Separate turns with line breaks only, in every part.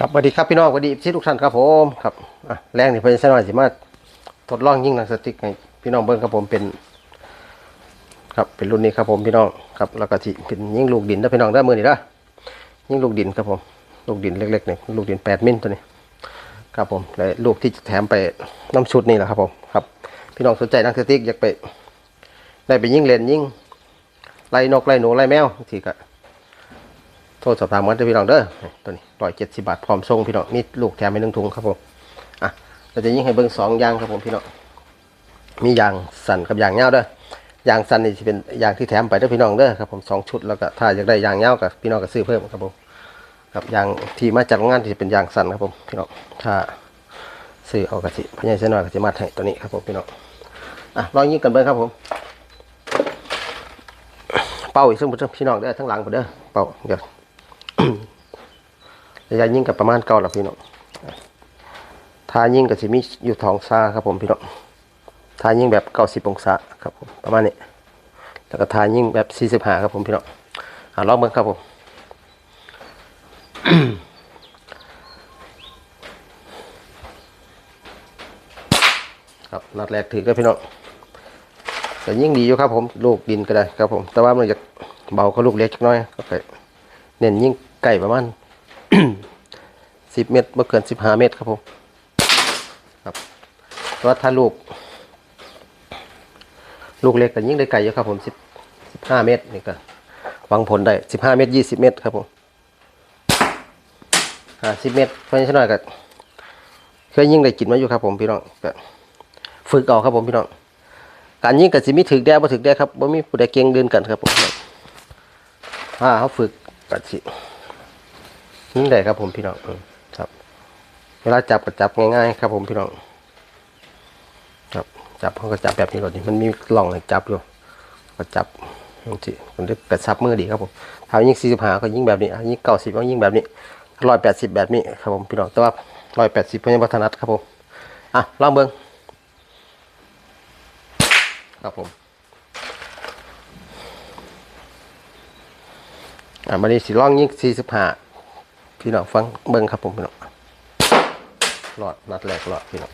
ครับสวัสดีครับพี่น้องสวัสดีที่ทุกท่านครับผมครับแรงนี่เพิ่นจะน้อยสิมาทดลองยิงหนังสติ๊กให้พี่น้องเบิ่งครับผมเป็น ครับเป็นรุ่นนี้ครับผมพี่น้องครับแล้วก็ที่เป็นยิงลูกดินนะพี่น้องได้มือนี่ละยิงลูกดินครับผมลูกดินเล็กๆนี่ลูกดินแปดมิลตัวนี้ ครับผมและลูกที่จะแถมไปน้ำชุดนี่แหละครับผมครับ พี่น้องสนใจหนังสติ๊กอยากไป ได้ไปยิงเลนยิงไล่นกไล่หนูไล่แมวที่ก็ ทรสอบถามกันเด้อพี่น้องเด้อตัวนี้ร้อยเจ็ดสิบาทพร้อมส่งพี่น้องมีลูกแถมไปหนึ่งถุงครับผมอะเราจะยิ่งให้เบิ้งสองอยางครับผมพี่น้องมียางสั่นกับยางเงาวเด้อยางสั่นนี่จะเป็นยางที่แถมไปเด้อพี่น้องเด้อครับผมสองชุดแล้วก็ถ้าอยากได้ยางเงากับพี่น้องก็ซื้อเพิ่มครับผมกับยางที่มาจากโรงงานที่เป็นยางสั่นครับผมพี่น้องถ้าซื้อเอากระสิพญายเส้นน้อยกระสิมาให้ตัวนี้ครับผมพี่น้องอะลองยิงกันเบิ้งครับผม เป่าอีกซึ่งพี่น้องเด้อทั้งหลังไปเด้อเป่าเดี๋ยว ระยะยิงกับประมาณเก้าหลักพี่น้องทายิงกับสิมีอยู่ท้องซาครับผมพี่น้องทายิงแบบเก้าสิบองศาครับผมประมาณนี้แล้วก็ทายิงแบบสี่สิบห้าครับผมพี่น้องอ่าลองเบิ่งครับผมครับนัดแรกถือก็พี่น้องแต่ยิ่งดีอยู่ครับผมลูกดินก็ได้ครับผม แต่ว่ามันจะเบาก็ลูกเล็กจักหน้อยก็เน้นยิ่งไก่ประมาณ สิบเมตรเมื่เกินสิบห้าเมตรครับผมครับแต่ว่าถ้าลูก ลูกเล็กก็ยิ่งได้ไก่เยอะครับผมสิบสิบห้าเมตรนี่ก็หวังผลได้สิบห้าเมตรยี่สิบเมตรครับผมห้าสิบเมตรเพราะฉะนั้นก็เคยยิ่งได้กินมาอยู่ครับผมพี่น้องก็ฝึกเอาครับผมพี่น้องการยิ่งกับสิมีถึกแด้บ่ถึกแด้ครับบ่มีผู้ใดเก่งเดินกันครับผมถ้าเขาฝึกกัสิ ได้ครับผมพี่น้องอืมครับ เวลาจับก็จับง่ายๆครับผมพี่น้องครับจับเขาก็จับแบบนี้ก่อนดิมันมีล่องให้จับอยู่ก็จับนี่สิมันได้กระชับมือดีครับผมถ้ายิ่งสี่สิบห้าก็ยิ่งแบบนี้ยิ่งเก้าสิบก็ยิ่งแบบนี้ร้อยแปดสิบแบบนี้ครับผมพี่น้องแต่ว่าร้อยแปดสิบเพื่อนวัฒนัดครับผมอะลองเบิ้งครับผมอะมาดีสิล่องยิ่งสี่สิบห้า พี่น้องฟังเบิ้งครับผมพี่น้องหลอดนัดแรกหลอดพี่น้อง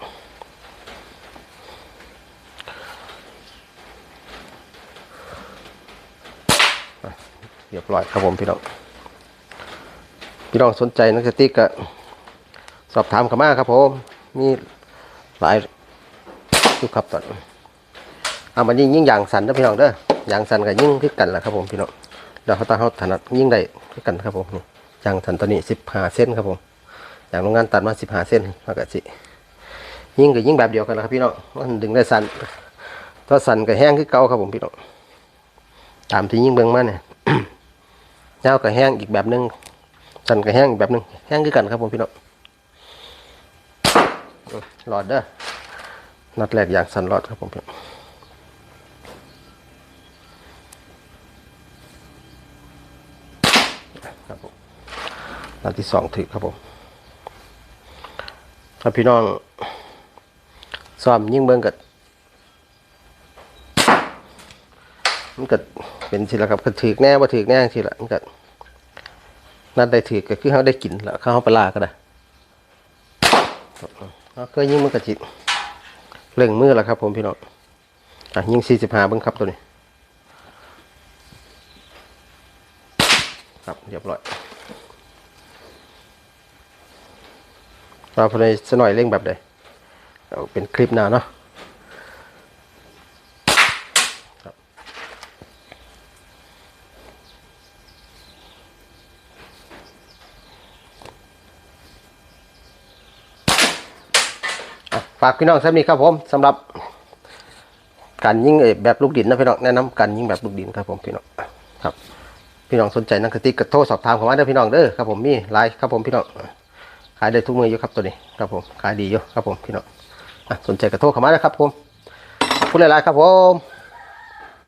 เรียบร้อยครับผมพี่น้องพี่น้องสนใจนักสติกก็สอบถามข้ามาครับผมมีหลายทุกครับตอนเอามันยิ่งยิ่งอย่างสันนะพี่น้องเด้ออย่างสันกับยิ่งคือกันแหละครับผมพี่น้องเดี๋ยวเขาตาเขาถนัดยิ่งได้คือกันครับผมนี่ ยางสันตัวนี้สิบห้าเส้นครับผมอย่างโรงงานตัดมาสิบห้าเส้นแล้วก็สิยิ่งกับยิ่งแบบเดียวกันนะครับพี่น้องมันดึงได้สันถ้าสันกับแห้งคือเก่าครับผมพี่น้องตามที่ยิ่งเบิ่งมาเนี่ยยาวกับแห้งอีกแบบหนึงสันกับแห้งอีกแบบหนึงแห้งคือกันครับผมพี่น้องหลอดเด้อนัดแรกอย่างสันหลอดครับผมพี่น้องครับผม นัดที่สองถึกครับผมถ้าพี่น้องซ้อมยิ่งเบิ่งกัดมันกัดเป็นสิละครับก็ถือแน่ว่าถือแน่สิละมันกัดนัดได้ถือก็คือเขาได้กินแล้วเขาเอาไปลาก็ได้เอาก็ยิ่งมันกัดจิเร่งมือแล้วครับ ผมพี่น้องอะยิ่งสี่สิบห้าเบิ่งครับตัวนี้ ครับเรียบร้อย มาพอในสหน่อยเร่งแบบใดเอาเป็นคลิปหนาเนาะฝากพี่น้องสำนีครับผมสำหรับการยิงแบบลูกดินนะพี่น้องแนะนำการยิงแบบลูกดินครับผมพี่น้องครับ พี่น้องสนใจนักติกก็โทรสอบถามเข้ามาเด้อพี่น้องเด้อครับผมมีไลน์ครับผมพี่น้องายได้ทุกมืออยู่ครับตัวนี้ครับผมขายดีอยู่ครับผมพี่น้องสนใจกระโทรเข้ามานะครับผมขอบคุณหลายๆครับผม